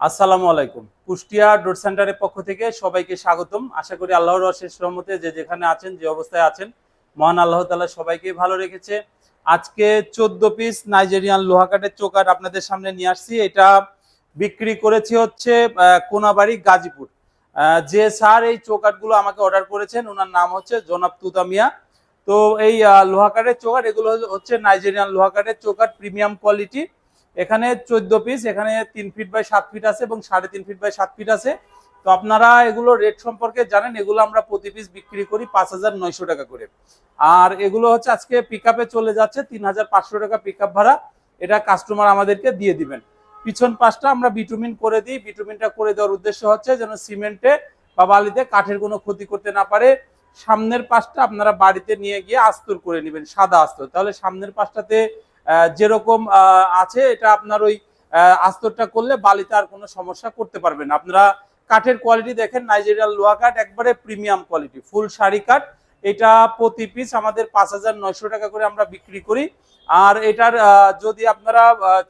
আসসালামু আলাইকুম। কুষ্টিয়া ডোর সেন্টারের পক্ষ থেকে সবাইকে স্বাগতম। আশা করি আল্লাহর অশেষ রহমতে যে যেখানে আছেন যে অবস্থায় আছেন মহান আল্লাহ তালা সবাইকে ভালো রেখেছে। আজকে চোদ্দ পিস নাইজেরিয়ান লোহা কাঠের চোকাট আপনাদের সামনে নিয়ে আসছি। এটা বিক্রি করেছি হচ্ছে কোনাবাড়ি গাজীপুর। যে স্যার এই চৌকাটগুলো আমাকে অর্ডার করেছেন ওনার নাম হচ্ছে জনাব তুতামিয়া তো এই আহ, লোহা কাঠের চৌকাট এগুলো হচ্ছে নাইজেরিয়ান লোহা কাঠের চৌকাট প্রিমিয়াম কোয়ালিটি। এখানে চোদ্দ পিস এখানে তিন ফিট বাই সাত ফিট আছে এবং সাড়ে তিন ফিট বাই সাত ফিট আছে। তো আপনারা এগুলো রেট সম্পর্কে জানেন, এগুলো আমরা প্রতি পিস বিক্রি করি পাঁচ হাজার নয়শো টাকা করে। আর এগুলো হচ্ছে আজকে পিক চলে যাচ্ছে, তিন হাজার পাঁচশো টাকা পিক ভাড়া। এটা কাস্টমার আমাদেরকে দিয়ে দিবেন। পিছন পাশটা আমরা বিটুমিন করে দিই। বিটুমিনটা করে দেওয়ার উদ্দেশ্য হচ্ছে যেন সিমেন্টে বা বালিতে কাঠের কোনো ক্ষতি করতে না পারে। সামনের পাশটা আপনারা বাড়িতে নিয়ে গিয়ে আস্তর করে নেবেন, সাদা আস্তর। তাহলে সামনের পাশটাতে যেরকম আছে, এটা আপনার ওই আস্তরটা করলে বালিতে আর কোনো সমস্যা করতে পারবেন। আপনারা কাঠের কোয়ালিটি দেখেন নাইজেরিয়াল লোহা কাঠ একবারে প্রিমিয়াম কোয়ালিটি ফুল শাড়ি কাঠ। এটা প্রতি পিস আমাদের পাঁচ হাজার নয়শো টাকা করে আমরা বিক্রি করি। আর এটার যদি আপনারা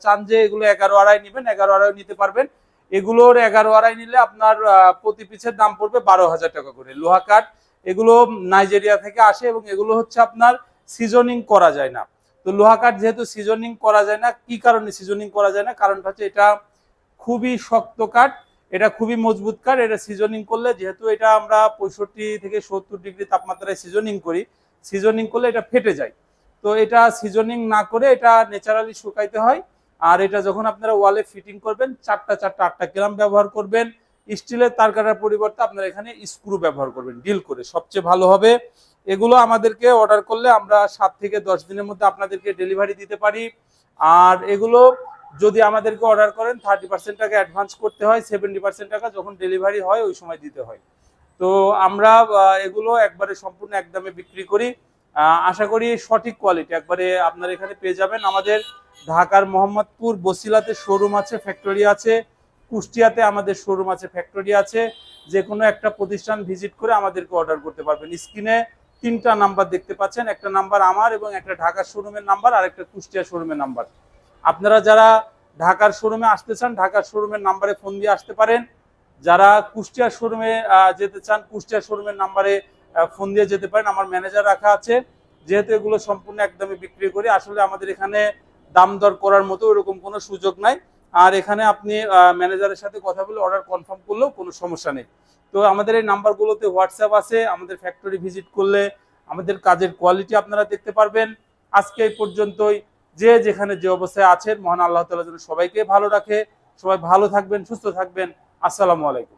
চান যে এগুলো এগারো আড়াই নেবেন, এগারো আড়াই নিতে পারবেন। এগুলোর এগারো আড়াই নিলে আপনার প্রতি পিসের দাম পড়বে বারো হাজার টাকা করে। লোহা কাঠ, এগুলো নাইজেরিয়া থেকে আসে এবং এগুলো হচ্ছে আপনার সিজনিং করা যায় না। তো লোহা কাঠ যেহেতু সিজনিং করা যায় না, কি কারণে সিজনিং করা যায় না? কারণটা হচ্ছে এটা খুবই শক্ত কাঠ, এটা খুবই মজবুত কাঠ, এটা সিজনিং করলে যেহেতু এটা আমরা পঁয়ষট্টি থেকে সত্তর ডিগ্রি তাপমাত্রায় সিজনিং করি সিজনিং করলে এটা ফেটে যায়। তো এটা সিজনিং না করে এটা ন্যাচারালি শুকাইতে হয়, আর এটা যখন আপনারা ওয়ালে ফিটিং করবেন, চারটা চারটা আটটা গ্রাম ব্যবহার করবেন স্টিলের তার কাটার পরিবর্তে আপনারা এখানে স্ক্রু ব্যবহার করবেন ডিল করে। সবচেয়ে ভালো হবে এগুলো আমাদেরকে অর্ডার করলে আমরা সাত থেকে দশ দিনের মধ্যে আপনাদেরকে ডেলিভারি দিতে পারি। আর এগুলো যদি আমাদেরকে অর্ডার করেন থার্টি পার্সেন্ট টাকা অ্যাডভান্স করতে হয় সেভেন্টি পার্সেন্ট টাকা যখন ডেলিভারি হয়, ওই সময় দিতে হয়। তো আমরা এগুলো একবারে সম্পূর্ণ একদমে বিক্রি করি। আশা করি সঠিক কোয়ালিটি একবারে আপনারা এখানে পেয়ে যাবেন। আমাদের ঢাকার মোহাম্মদপুর বসিলাতে শোরুম আছে ফ্যাক্টরি আছে। কুষ্টিয়াতে আমাদের শোরুম আছে ফ্যাক্টরি আছে। যে কোনো একটা প্রতিষ্ঠান ভিজিট করে আমাদেরকে অর্ডার করতে পারবেন। স্ক্রিনে তিনটা নাম্বার দেখতে পাচ্ছেন, একটা নাম্বার আমার এবং একটা ঢাকার শোরুমের নাম্বার আর একটা কুষ্টিয়া শোরুমের নাম্বার। আপনারা যারা ঢাকার শোরুমে আসতে চান, ঢাকার শোরুমের নাম্বারে ফোন দিয়ে আসতে পারেন। যারা কুষ্টিয়া শোরুমে যেতে চান, কুষ্টিয়া শোরুমের নাম্বারে ফোন দিয়ে যেতে পারেন। আমার ম্যানেজার রাখা আছে। যেহেতু এগুলো সম্পূর্ণ একদমই বিক্রি করি, আসলে আমাদের এখানে দাম দর করার মতো এরকম কোনো সুযোগ নাই। আর এখানে আপনি ম্যানেজারের সাথে কথা বলে অর্ডার কনফার্ম করলেও কোনো সমস্যা নেই। তো আমাদের এই নাম্বারগুলোতে হোয়াটসঅ্যাপ আছে, আমাদের ফ্যাক্টরি ভিজিট করলে আমাদের কাজের কোয়ালিটি আপনারা দেখতে পারবেন। আজকে এই পর্যন্তই। যে যেখানে যে অবস্থায় আছেন, মহান আল্লাহ তালা যেন সবাইকে ভালো রাখে। সবাই ভালো থাকবেন, সুস্থ থাকবেন। আসসালামু আলাইকুম।